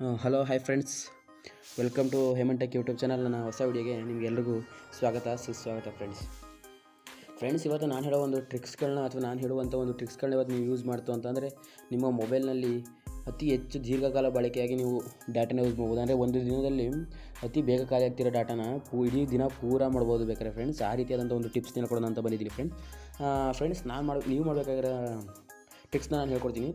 Hello hi friends welcome to Hemantech YouTube channel ನನ್ನ ಹೊಸ ವಿಡಿಯೋಗೆ ನಿಮಗೆಲ್ರಿಗೂ ಸ್ವಾಗತ, ಸುಸ್ವಾಗತ ಫ್ರೆಂಡ್ಸ್ ಫ್ರೆಂಡ್ಸ್ ಇವತ್ತು ನಾನು ಹೇಳೋ ಒಂದು ಟ್ರಿಕ್ಸ್ಗಳನ್ನ ಅಥವಾ ನಾನು ಹೇಳುವಂಥ ಒಂದು ಟ್ರಿಕ್ಸ್ಗಳನ್ನ ಇವತ್ತು ನೀವು ಯೂಸ್ ಮಾಡ್ತು ಅಂತಂದರೆ ನಿಮ್ಮ ಮೊಬೈಲ್ನಲ್ಲಿ ಅತಿ ಹೆಚ್ಚು ದೀರ್ಘಕಾಲ ಬಳಕೆಯಾಗಿ ನೀವು ಡಾಟಾನ ಯೂಸ್ ಮಾಡ್ಬೋದು. ಅಂದರೆ ಒಂದು ದಿನದಲ್ಲಿ ಅತಿ ಬೇಗ ಖಾಲಿ ಆಗ್ತಿರೋ ಡಾಟಾನ ಪೂ, ಇಡೀ ದಿನ ಪೂರ ಮಾಡ್ಬೋದು ಬೇಕಾದ್ರೆ ಫ್ರೆಂಡ್ಸ್ ಆ ರೀತಿಯಾದಂಥ ಒಂದು ಟಿಪ್ಸ್ ಕೊಡೋಣ ಅಂತ ಬಂದಿದ್ದೀನಿ ಫ್ರೆಂಡ್ಸ್ ಫ್ರೆಂಡ್ಸ್ ನಾನು ಮಾಡಿ, ನೀವು ಮಾಡಬೇಕಾಗಿರೋ ಟಿಪ್ಸ್ನ ನಾನು ಹೇಳ್ಕೊಡ್ತೀನಿ.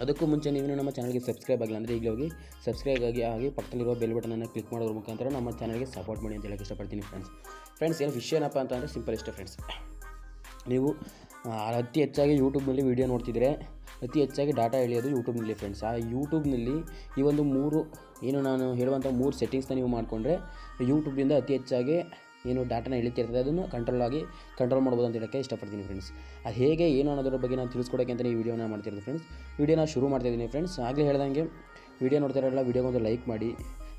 ಅದಕ್ಕೂ ಮುಂಚೆ ನೀವು ನಮ್ಮ ಚಾನಲ್ಗೆ ಸಬ್ಸ್ಕ್ರೈಬ್ ಆಗಿಲ್ಲ ಅಂದರೆ ಈಗಲೇ ಹೋಗಿ ಸಬ್ಸ್ಕ್ರೈಬ್ ಆಗಿ ಆಗಿ ಪಕ್ಕದಲ್ಲಿರೋ ಬೆಲ್ ಬಟನನ್ನು ಕ್ಲಿಕ್ ಮಾಡೋದ್ರ ಮುಖಾಂತರ ನಮ್ಮ ಚಾನಲ್ಗೆ ಸಪೋರ್ಟ್ ಮಾಡಿ ಅಂತ ಹೇಳಕ್ಕೆ ಇಷ್ಟಪಡ್ತೀನಿ ಫ್ರೆಂಡ್ಸ್ ಫ್ರೆಂಡ್ಸ್ ಏನು ವಿಷಯ ಏನಪ್ಪ ಅಂತ ಅಂದರೆ ಸಿಂಪಲ್ ಇಷ್ಟ ಫ್ರೆಂಡ್ಸ್ ನೀವು ಅತಿ ಹೆಚ್ಚಾಗಿ ಯೂಟ್ಯೂಬ್ನಲ್ಲಿ ವೀಡಿಯೋ ನೋಡ್ತಿದ್ರೆ, ಅತಿ ಹೆಚ್ಚಾಗಿ ಡಾಟಾ ಎಳೆಯೋದು ಯೂಟ್ಯೂಬ್ನಲ್ಲಿ ಫ್ರೆಂಡ್ಸ್ ಆ ಯೂಟ್ಯೂಬ್ನಲ್ಲಿ ಈ ಒಂದು ಮೂರು, ಏನು ನಾನು ಹೇಳುವಂಥ ಮೂರು ಸೆಟ್ಟಿಂಗ್ಸ್ನ ನೀವು ಮಾಡಿಕೊಂಡ್ರೆ ಯೂಟ್ಯೂಬ್ನಿಂದ ಅತಿ ಹೆಚ್ಚಾಗಿ ಏನು ಡಾಟಾನ ಎಳಿತಿರ್ತದೆ ಅದನ್ನು ಕಂಟ್ರೋಲ್ ಆಗಿ ಕಂಟ್ರೋಲ್ ಮಾಡ್ಬೋದು ಅಂತ ಹೇಳೋಕ್ಕೆ ಇಷ್ಟಪಡ್ತೀನಿ ಫ್ರೆಂಡ್ಸ್ ಅದು ಹೇಗೆ, ಏನು ಅನ್ನೋದ್ರ ಬಗ್ಗೆ ನಾನು ತಿಳಿಸ್ಕೊಡೋಕ್ಕೆ ಅಂತ ಈ ವಿಡಿಯೋನ ಮಾಡ್ತಿರೋದು ಫ್ರೆಂಡ್ಸ್ ವಿಡಿಯೋನ ಶುರು ಮಾಡ್ತಿದ್ದೀನಿ ಫ್ರೆಂಡ್ಸ್ ಆಗಲೇ ಹೇಳ್ದಂಗೆ ವಿಡಿಯೋ ನೋಡ್ತಾರಲ್ಲ ವಿಡಿಯೋಗೊಂದು ಲೈಕ್ ಮಾಡಿ.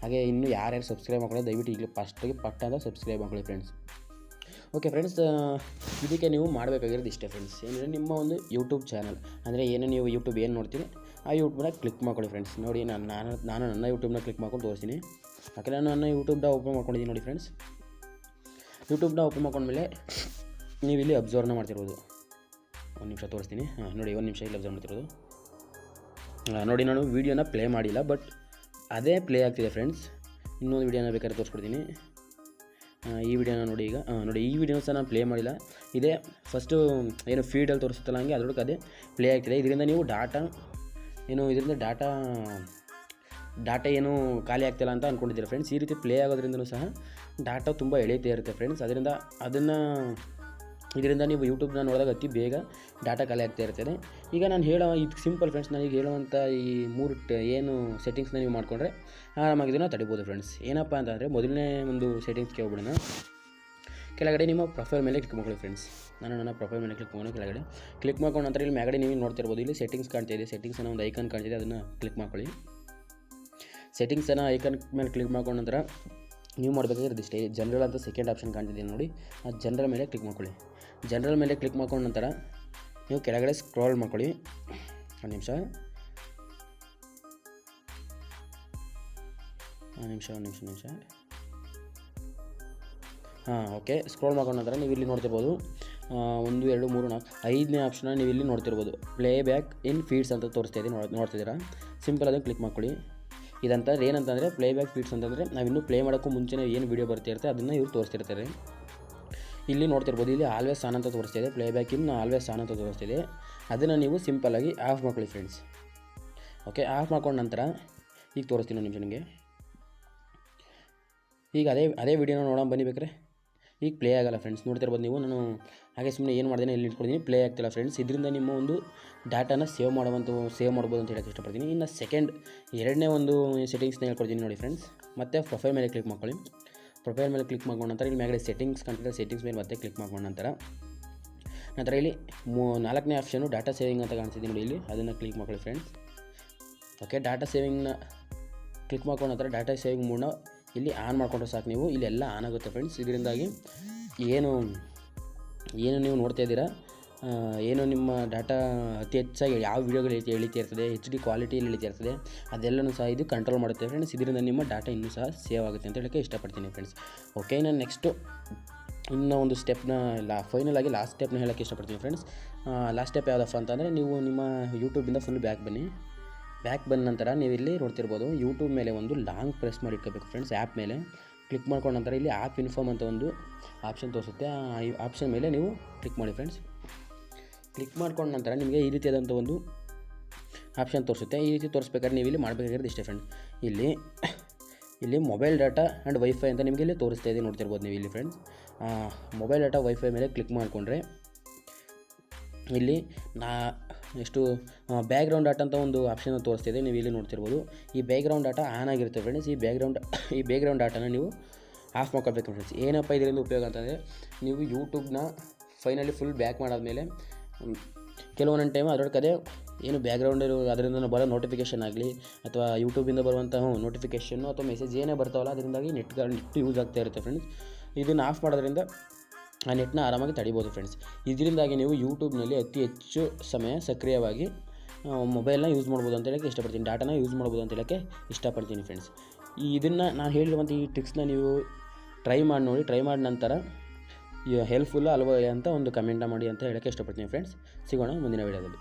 ಹಾಗೆ ಇನ್ನೂ ಯಾರ್ಯಾರು ಸಬ್ಸ್ಕ್ರೈಬ್ ಮಾಡ್ಕೊಳ್ಳಿ ದಯವಿಟ್ಟು ಈಗಲೇ ಫಸ್ಟಿಗೆ ಪಟ್ಟ ಅಂತ ಸಬ್ಸ್ಕ್ರೈಬ್ ಮಾಡ್ಕೊಳ್ಳಿ ಫ್ರೆಂಡ್ಸ್ ಓಕೆ ಫ್ರೆಂಡ್ಸ್ ಇದಕ್ಕೆ ನೀವು ಮಾಡಬೇಕಾಗಿರೋದು ಇಷ್ಟೇ ಫ್ರೆಂಡ್ಸ್ ಏನಂದರೆ ನಿಮ್ಮ ಒಂದು ಯೂಟ್ಯೂಬ್ ಚಾನಲ್ ಅಂದರೆ ಏನು ನೀವು ಯೂಟ್ಯೂಬ್ ಏನು ನೋಡ್ತೀನಿ ಆ ಯೂಟ್ಯೂಬ್ನ ಕ್ಲಿಕ್ ಮಾಡ್ಕೊಳ್ಳಿ ಫ್ರೆಂಡ್ಸ್ ನೋಡಿ, ನಾನು ನಾನು ನಾನು ನನ್ನ ಯೂಟ್ಯೂಬ್ನ ಕ್ಲಿಕ್ ಮಾಡ್ಕೊಂಡು ತೋರಿಸ್ತೀನಿ. ಯಾಕಂದರೆ ನಾನು ನನ್ನ ಯೂಟ್ಯೂಬ್ನ ಓಪನ್ ಮಾಡ್ಕೊಂಡಿದ್ದೀನಿ ನೋಡಿ ಫ್ರೆಂಡ್ಸ್ ಯೂಟ್ಯೂಬ್ನ ಓಪನ್ ಮಾಡ್ಕೊಂಡ್ಮೇಲೆ ನೀವು ಇಲ್ಲಿ ಅಬ್ಸರ್ವ್ನ ಮಾಡ್ತಿರ್ಬೋದು. ಒಂದು ನಿಮಿಷ ತೋರಿಸ್ತೀನಿ. ಹಾಂ, ನೋಡಿ, ಒಂದು ನಿಮಿಷ ಇಲ್ಲಿ ಅಬ್ಸರ್ವ್ ಮಾಡ್ತಿರೋದು. ನೋಡಿ, ನಾನು ವೀಡಿಯೋನ ಪ್ಲೇ ಮಾಡಿಲ್ಲ, ಬಟ್ ಅದೇ ಪ್ಲೇ ಆಗ್ತಿದೆ, ಫ್ರೆಂಡ್ಸ್. ಇನ್ನೊಂದು ವೀಡಿಯೋನ ಬೇಕಾದ್ರೆ ತೋರಿಸ್ಕೊಡ್ತೀನಿ. ಈ ವಿಡಿಯೋನ ನೋಡಿ ಈಗ. ನೋಡಿ, ಈ ವಿಡಿಯೋನ ಸಹ ನಾನು ಪ್ಲೇ ಮಾಡಿಲ್ಲ. ಇದೇ ಫಸ್ಟು ಏನು ಫೀಡಲ್ಲಿ ತೋರಿಸುತ್ತಲ್ಲ ಹಂಗೆ, ಅದ್ರೊಳಗೆ ಅದೇ ಪ್ಲೇ ಆಗ್ತಿದೆ. ಇದರಿಂದ ನೀವು ಡಾಟಾ, ಏನು, ಇದರಿಂದ ಡಾಟಾ ಡಾಟಾ ಏನು ಖಾಲಿ ಆಗ್ತಿಲ್ಲ ಅಂತ ಅಂದ್ಕೊಂಡಿದ್ದೀರಾ ಫ್ರೆಂಡ್ಸ್ ಈ ರೀತಿ ಪ್ಲೇ ಆಗೋದ್ರಿಂದಲೂ ಸಹ ಡಾಟಾ ತುಂಬ ಎಳೀತಾ ಇರುತ್ತೆ ಫ್ರೆಂಡ್ಸ್ ಅದರಿಂದ ಅದನ್ನು, ಇದರಿಂದ ನೀವು ಯೂಟ್ಯೂಬ್ನ ನೋಡಿದಾಗ ಅತಿ ಬೇಗ ಡಾಟಾ ಖಾಲಿ ಆಗ್ತಾ ಇರ್ತದೆ ಈಗ ನಾನು ಹೇಳೋ ಇದು ಸಿಂಪಲ್ ಫ್ರೆಂಡ್ಸ್ ನನಗೆ ಹೇಳುವಂಥ ಈ ಮೂರು ಏನು ಸೆಟ್ಟಿಂಗ್ಸ್ನ ನೀವು ಮಾಡಿಕೊಂಡ್ರೆ ಆರಾಮಾಗಿ ಇದನ್ನು ತಡಿಬೋದು ಫ್ರೆಂಡ್ಸ್ ಏನಪ್ಪ ಅಂತಂದರೆ ಮೊದಲನೇ ಒಂದು ಸೆಟ್ಟಿಂಗ್ಸ್ ಕೇಳ್ಬಿಡೋಣ. ಕೆಳಗಡೆ ನಿಮ್ಮ ಪ್ರೊಫೈಲ್ ಮೇಲೆ ಕ್ಲಿಕ್ ಮಾಡ್ಕೊಳ್ಳಿ ಫ್ರೆಂಡ್ಸ್ ನಾನು ನನ್ನ ಪ್ರೊಫೈಲ್ ಮೇಲೆ ಕ್ಲಿಕ್ ಮಾಡೋಣ ಕೆಳಗಡೆ ಕ್ಲಿಕ್ ಮಾಡ್ಕೊಂಡು ನಂತರ ಇಲ್ಲಿ ಮ್ಯಾಗಡೆ ನೀವು ನೋಡ್ತಿರ್ಬೋದು ಇಲ್ಲಿ ಸೆಟ್ಟಿಂಗ್ಸ್ ಕಾಣ್ತಾ ಇದೆ. ಸೆಟ್ಟಿಂಗ್ಸ್ ಅನ್ನೋ ಒಂದು ಐಕನ್ ಕಾಣ್ತಿದೆ ಅದನ್ನು ಕ್ಲಿಕ್ ಮಾಡ್ಕೊಳ್ಳಿ. ಸೆಟ್ಟಿಂಗ್ಸನ್ನು ಐಕನ್ ಮೇಲೆ ಕ್ಲಿಕ್ ಮಾಡ್ಕೊಂಡ ನಂತರ ನೀವು ಮಾಡಬೇಕಾಗಿರೋದು ಇಷ್ಟೇ. ಜನರಲ್ ಅಂತ ಸೆಕೆಂಡ್ ಆಪ್ಷನ್ ಕಾಣ್ತಿದೆ ನೋಡಿ. ಆ ಜನರಲ್ ಮೇಲೆ ಕ್ಲಿಕ್ ಮಾಡ್ಕೊಳ್ಳಿ. ಜನರಲ್ ಮೇಲೆ ಕ್ಲಿಕ್ ಮಾಡ್ಕೊಂಡ ನಂತರ ನೀವು ಕೆಳಗಡೆ ಸ್ಕ್ರಾಲ್ ಮಾಡ್ಕೊಳ್ಳಿ. ಒಂದು ನಿಮಿಷ. ಒಂದು ನಿಮಿಷ ಒಂದು ನಿಮಿಷ ನಿಮಿಷ. ಹಾಂ ಓಕೆ ಸ್ಕ್ರೋಲ್ ಮಾಡ್ಕೊಂಡ ನಂತರ ನೀವು ಇಲ್ಲಿ ನೋಡ್ತಿರ್ಬೋದು. ಒಂದು, ಎರಡು, ಮೂರು, ನಾಲ್ಕು, ಐದನೇ ಆಪ್ಷನ್ನ ನೀವು ಇಲ್ಲಿ ನೋಡ್ತಿರ್ಬೋದು. ಪ್ಲೇ ಬ್ಯಾಕ್ ಇನ್ ಫೀಡ್ಸ್ ಅಂತ ತೋರಿಸ್ತಾ ಇದ್ದೀನಿ ನೋಡ್, ನೋಡ್ತಿದ್ದೀರಾ? ಸಿಂಪಲ್ ಅದನ್ನು ಕ್ಲಿಕ್ ಮಾಡ್ಕೊಳ್ಳಿ. ಇದಂತಂದ್ರೆ ಏನಂತಂದರೆ ಪ್ಲೇ ಬ್ಯಾಕ್ ಫೀಡ್ಸ್ ಅಂತಂದರೆ ನಾವಿನ್ನೂ ಪ್ಲೇ ಮಾಡೋಕ್ಕೂ ಮುಂಚೆನೇ ಏನು ವೀಡಿಯೋ ಬರ್ತಿರುತ್ತೆ ಅದನ್ನು ಇವ್ರು ತೋರಿಸ್ತಿರ್ತಾರೆ. ಇಲ್ಲಿ ನೋಡ್ತಿರ್ಬೋದು, ಇಲ್ಲಿ ಆಲ್ವೇಸ್ ಆನ್ ಅಂತ ತೋರಿಸ್ತಿದೆ play back in always on ಅಂತ ತೋರಿಸ್ತಿದೆ ಅದನ್ನು ನೀವು ಸಿಂಪಲ್ಲಾಗಿ ಆಫ್ ಮಾಡ್ಕೊಳ್ಳಿ ಫ್ರೆಂಡ್ಸ್ ಓಕೆ ಆಫ್ ಮಾಡ್ಕೊಂಡ ನಂತರ ಈಗ ತೋರಿಸ್ತೀನಿ ನಿಮಿಷ ಈಗ ಅದೇ ಅದೇ ವಿಡಿಯೋನ ನೋಡೋಣ, ಬನ್ನಿ ಬೇಕಾರೆ ಈಗ ಪ್ಲೇ ಆಗಲ್ಲ ಫ್ರೆಂಡ್ಸ್ ನೋಡ್ತಿರ್ಬೋದು ನೀವು. ನಾನು ಹಾಗೆ ಸುಮ್ಮನೆ ಏನು ಮಾಡಿದೆ ಇಲ್ಲಿ ಇಟ್ಕೊಡ್ತೀನಿ ಪ್ಲೇ ಆಗ್ತಿಲ್ಲ ಫ್ರೆಂಡ್ಸ್ ಇದರಿಂದ ನಿಮ್ಮ ಒಂದು ಡಾಟಾನ ಸೇವ್ ಮಾಡುವಂಥ ಸೇವ್ ಮಾಡ್ಬೋದು ಅಂತ ಹೇಳಕ್ಕೆ ಇಷ್ಟಪಡ್ತೀನಿ. ಇನ್ನು ಸೆಕೆಂಡ್ ಎರಡನೇ ಒಂದು ಸೆಟ್ಟಿಂಗ್ಸ್ನ ಹೇಳ್ಕೊಡ್ತೀನಿ ನೋಡಿ ಫ್ರೆಂಡ್ಸ್ ಮತ್ತೆ ಪ್ರೊಫೈಲ್ ಮೇಲೆ ಕ್ಲಿಕ್ ಮಾಡ್ಕೊಳ್ಳಿ. ಪ್ರೊಫೈಲ್ ಮೇಲೆ ಕ್ಲಿಕ್ ಮಾಡ್ಕೊಂಡ ನಂತರ ಇಲ್ಲಿ ಮ್ಯಾಗಡೆ ಸೆಟ್ಟಿಂಗ್ಸ್ ಕಂಟ್ರೆ ಸೆಟ್ಟಿಂಗ್ಸ್ ಮೇಲೆ ಮತ್ತೆ ಕ್ಲಿಕ್ ಮಾಡ್ಕೊಂಡ ನಂತರ ನಂತರ ಇಲ್ಲಿ ಮೂ ನಾಲ್ಕನೇ ಆಪ್ಷನು ಡಾಟಾ ಸೇವಿಂಗ್ ಅಂತ ಕಾಣಿಸ್ತಿದೆ ನೋಡಿ ಇಲ್ಲಿ. ಅದನ್ನು ಕ್ಲಿಕ್ ಮಾಡ್ಕೊಳ್ಳಿ ಫ್ರೆಂಡ್ಸ್ ಓಕೆ ಡಾಟಾ ಸೇವಿಂಗ್ನ ಕ್ಲಿಕ್ ಮಾಡ್ಕೊಂಡ ನಂತರ ಡಾಟಾ ಸೇವಿಂಗ್ ಮೂಡ್ನ ಇಲ್ಲಿ ಆನ್ ಮಾಡಿಕೊಂಡ್ರೆ ಸಾಕು ನೀವು. ಇಲ್ಲೆಲ್ಲ ಆನ್ ಆಗುತ್ತೆ ಫ್ರೆಂಡ್ಸ್ ಇದರಿಂದಾಗಿ ಏನು ಏನು ನೀವು ನೋಡ್ತಾ ಇದ್ದೀರಾ? ಏನು ನಿಮ್ಮ ಡಾಟಾ ಅತಿ ಹೆಚ್ಚಾಗಿ ಯಾವ ವೀಡಿಯೋಗಳು ಎಳಿತಿ ಇರ್ತದೆ? ಎಚ್ ಡಿ ಕ್ವಾಲಿಟಿಯಲ್ಲಿ ಎಳಿತಾ ಇರ್ತದೆ? ಅದೆಲ್ಲನೂ ಸಹ ಇದು ಕಂಟ್ರೋಲ್ ಮಾಡುತ್ತೆ ಫ್ರೆಂಡ್ಸ್ ಇದರಿಂದ ನಿಮ್ಮ ಡಾಟಾ ಇನ್ನೂ ಸಹ ಸೇವ್ ಆಗುತ್ತೆ ಅಂತ ಹೇಳೋಕ್ಕೆ ಇಷ್ಟಪಡ್ತೀನಿ ಫ್ರೆಂಡ್ಸ್ ಓಕೆ ನಾನು ನೆಕ್ಸ್ಟು ಇನ್ನೂ ಒಂದು ಸ್ಟೆಪ್ನ ಲಾ ಫೈನಲ್ ಆಗಿ ಲಾಸ್ಟ್ ಸ್ಟೆಪ್ನ ಹೇಳೋಕ್ಕೆ ಇಷ್ಟಪಡ್ತೀನಿ ಫ್ರೆಂಡ್ಸ್ ಲಾಸ್ಟ್ ಸ್ಟೆಪ್ ಯಾವುದಪ್ಪ ಅಂತಂದರೆ ನೀವು ನಿಮ್ಮ ಯೂಟ್ಯೂಬಿಂದ ಫುಲ್ ಬ್ಯಾಕ್ ಬನ್ನಿ. ಬ್ಯಾಕ್ ಬಂದ ನಂತರ ನೀವು ಇಲ್ಲಿ ನೋಡ್ತಿರ್ಬೋದು ಯೂಟ್ಯೂಬ್ ಮೇಲೆ ಒಂದು ಲಾಂಗ್ ಪ್ರೆಸ್ ಮಾಡಿ ಇಟ್ಕೋಬೇಕು ಫ್ರೆಂಡ್ಸ್ ಆ್ಯಪ್ ಮೇಲೆ. ಕ್ಲಿಕ್ ಮಾಡ್ಕೊಂಡ ನಂತರ ಇಲ್ಲಿ ಆ್ಯಪ್ ಇನ್ಫಾರ್ಮ್ ಅಂತ ಒಂದು ಆಪ್ಷನ್ ತೋರಿಸುತ್ತೆ. ಆ ಆಪ್ಷನ್ ಮೇಲೆ ನೀವು ಕ್ಲಿಕ್ ಮಾಡಿ ಫ್ರೆಂಡ್ಸ್ ಕ್ಲಿಕ್ ಮಾಡ್ಕೊಂಡ ನಂತರ ನಿಮಗೆ ಈ ರೀತಿಯಾದಂಥ ಒಂದು ಆಪ್ಷನ್ ತೋರಿಸುತ್ತೆ. ಈ ರೀತಿ ತೋರಿಸ್ಬೇಕಾದ್ರೆ ನೀವು ಇಲ್ಲಿ ಮಾಡಬೇಕಾಗಿರೋದು ಇಷ್ಟೇ ಫ್ರೆಂಡ್ ಇಲ್ಲಿ ಇಲ್ಲಿ ಮೊಬೈಲ್ ಡಾಟಾ ಆ್ಯಂಡ್ ವೈಫೈ ಅಂತ ನಿಮಗೆ ಇಲ್ಲಿ ತೋರಿಸ್ತಾ ಇದೆ ನೋಡ್ತಿರ್ಬೋದು ನೀವು ಇಲ್ಲಿ ಫ್ರೆಂಡ್ಸ್ ಮೊಬೈಲ್ ಡಾಟಾ ವೈಫೈ ಮೇಲೆ ಕ್ಲಿಕ್ ಮಾಡಿಕೊಂಡ್ರೆ ಇಲ್ಲಿ ನಾ ಎಷ್ಟು ಬ್ಯಾಗ್ರೌಂಡ್ ಡಾಟ ಅಂತ ಒಂದು ಆಪ್ಷನ್ ತೋರಿಸ್ತಿದೆ, ನೀವು ಇಲ್ಲಿ ನೋಡ್ತಿರ್ಬೋದು. ಈ ಬ್ಯಾಗ್ರೌಂಡ್ ಡಾಟಾ ಆನ್ ಆಗಿರುತ್ತೆ ಫ್ರೆಂಡ್ಸ್ ಈ ಬ್ಯಾಗ್ರೌಂಡ್ ಈ ಬ್ಯಾಗ್ರೌಂಡ್ ಡಾಟಾನ ನೀವು ಆಫ್ ಮಾಡ್ಕೋಬೇಕು ಫ್ರೆಂಡ್ಸ್ ಏನಪ್ಪ ಇದರಿಂದ ಉಪಯೋಗ ಅಂತಂದರೆ ನೀವು ಯೂಟ್ಯೂಬ್ನ ಫೈನಲಿ ಫುಲ್ ಬ್ಯಾಕ್ ಮಾಡಾದ್ಮೇಲೆ ಮೇಲೆ ಕೆಲವೊಂದೊಂದು ಟೈಮ್ ಅದರೊಳಗೆ ಅದೇ ಏನು ಬ್ಯಾಕ್ಗ್ರೌಂಡ್ ಅದರಿಂದ ಬರೋ ನೋಟಿಫಿಕೇಷನ್ ಆಗಲಿ, ಅಥವಾ ಯೂಟ್ಯೂಬಿಂದ ಬರುವಂಥ ನೋಟಿಫಿಕೇಷನ್ನು ಅಥವಾ ಮೆಸೇಜ್ ಏನೇ ಬರ್ತಾವಲ್ಲ, ಅದರಿಂದಾಗಿ ನೆಟ್ ನೆಟ್ ಯೂಸ್ ಆಗ್ತಾ ಇರುತ್ತೆ ಫ್ರೆಂಡ್ಸ್ ಇದನ್ನು ಆಫ್ ಮಾಡೋದ್ರಿಂದ ಆ ನೆಟ್ನ ಆರಾಮಾಗಿ ತಡಿಬೋದು ಫ್ರೆಂಡ್ಸ್. ಇದರಿಂದಾಗಿ ನೀವು ಯೂಟ್ಯೂಬ್ನಲ್ಲಿ ಅತಿ ಹೆಚ್ಚು ಸಮಯ ಸಕ್ರಿಯವಾಗಿ ಮೊಬೈಲ್ನ ಯೂಸ್ ಮಾಡ್ಬೋದು ಅಂತ ಹೇಳೋಕ್ಕೆ ಇಷ್ಟಪಡ್ತೀನಿ. ಡಾಟಾನ ಯೂಸ್ ಮಾಡ್ಬೋದು ಅಂತ ಹೇಳೋಕ್ಕೆ ಇಷ್ಟಪಡ್ತೀನಿ ಫ್ರೆಂಡ್ಸ್. ಈ ಇದನ್ನು ನಾನು ಹೇಳಿರುವಂಥ ಈ ಟ್ರಿಕ್ಸ್ನ ನೀವು ಟ್ರೈ ಮಾಡಿ ನೋಡಿ. ಟ್ರೈ ಮಾಡಿದ ನಂತರ ಹೆಲ್ಪ್ಫುಲ್ಲ ಅಲ್ವ ಅಂತ ಒಂದು ಕಮೆಂಟ್ನ ಮಾಡಿ ಅಂತ ಹೇಳೋಕ್ಕೆ ಇಷ್ಟಪಡ್ತೀನಿ ಫ್ರೆಂಡ್ಸ್. ಸಿಗೋಣ ಮುಂದಿನ ವೀಡಿಯೋದಲ್ಲಿ.